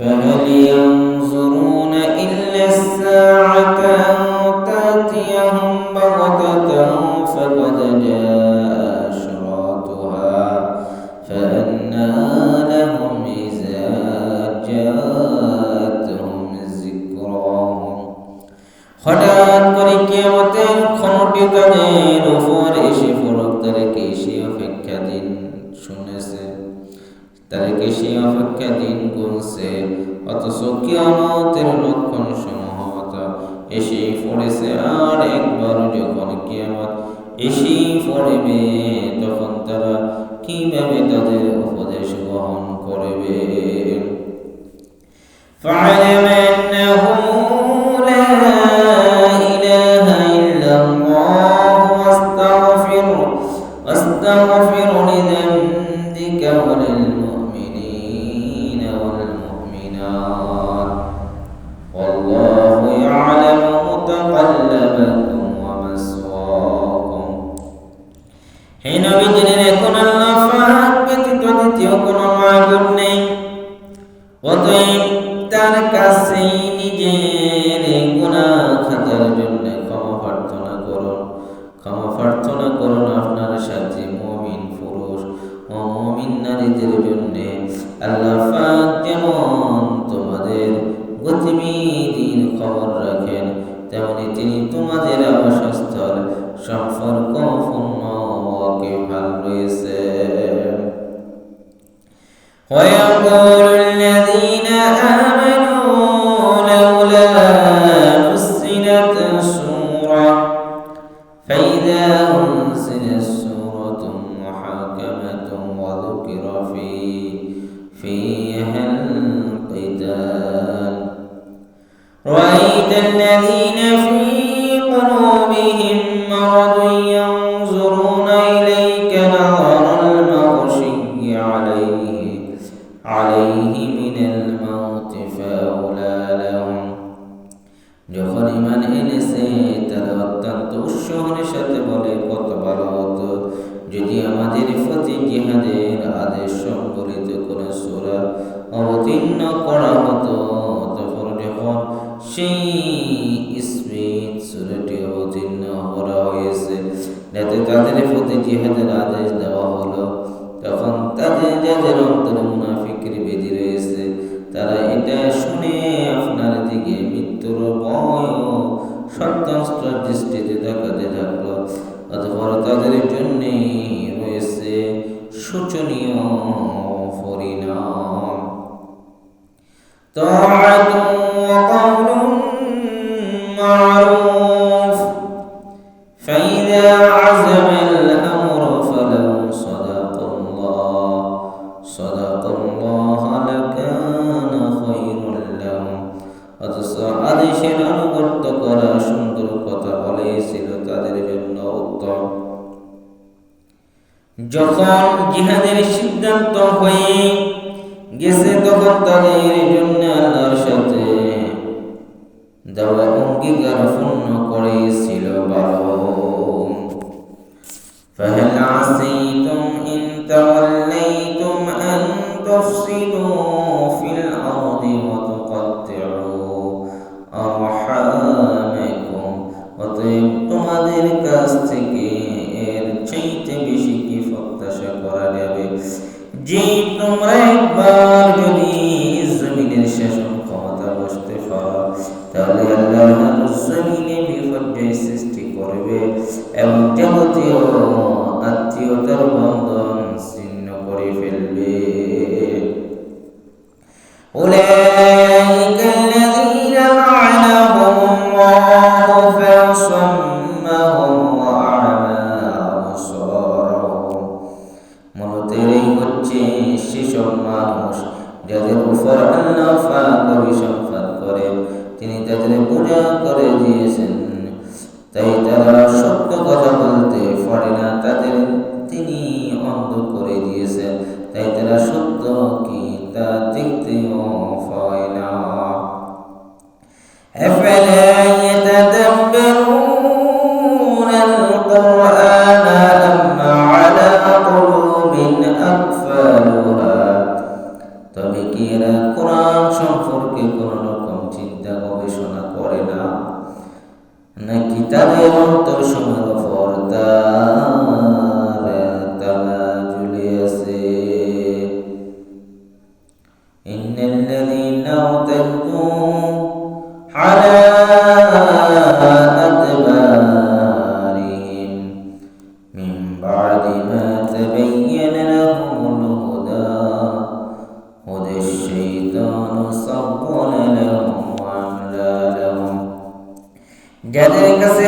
فهل ينظرون إلا الساعة أن تأتيهم بغتة فقد جاء أشراطها فأنى لهم إذا جاءتهم ذكراهم হঠাৎ করে কিয়ামতের ক্ষণটি তাদের উপর তাদেরকে সে অপেক্ষা দিন গুনছে অথচ কিয়ামতের লক্ষণ সমূহ এসে পড়েছে আর একবার যখন কিয়ামত এসে পড়বে তখন তারা কিভাবে তাদের উপদেশ গ্রহণ করবে فاعلم أنه لا إله إلا الله واستغفر واستغفر لذنبك وللمؤمنين আল্লাহ পাক যেমন তোমাদের গতিবিধির খবর রাখেন তেমনি তিনি তোমাদের আবাসস্থল সম্পর্ক পূর্ণ ভাল রয়েছে ويقول الذين آمنوا لولا نزلت سورة فإذا أنزلت যখন ইমান এনেছে তারা অত্যন্ত উৎসাহের সাথে বলে, কত ভালো হতো যদি আমাদের জিহাদের আদেশ সংকলিত করে সোরা অবতীর্ণ করা হতো। যখন সেই স্মৃত সুরাটি অবতীর্ণ করা হয়েছে, যাতে তাদের প্রতি জিহাদের আদেশ দেওয়া হলো, তখন তাদের যাদের অন্তরে মুনাফিকের বেদি রয়েছে, তারা এটা শুনে আপনার দিকে মৃত্যুর ভয় ও দৃষ্টিতে তাকাতে থাকল। অথবা তাদের জন্যে রয়েছে শোচনীয় পরিণাম। তো যখন জিহাদের সিদ্ধান্ত হয়ে গেছে তখন তাদের জন্য আল্লাহর সাথে দেওয়া অঙ্গীকার পূর্ণ করেছিল ভালো فهل عسيتم إن توليتم أن تفسدوا করা যাবে। যে তোমরা একবার যদি জমিনের শাসন ক্ষমতা বসতে পারো, তাহলে আল্লাহ জমিনে বিপর্যয় সৃষ্টি করবে এবং যাবতীয় আত্মীয়তার বন্ধন হচ্ছে মানুষ যাদের উপর আল্লাহ পাক অভিসম্পাদ করে, তিনি তাদের পূজা করে দিয়েছেন। তাই তারা সত্য কথা বলতে পারে তাদের অন্তর যাদের কাছে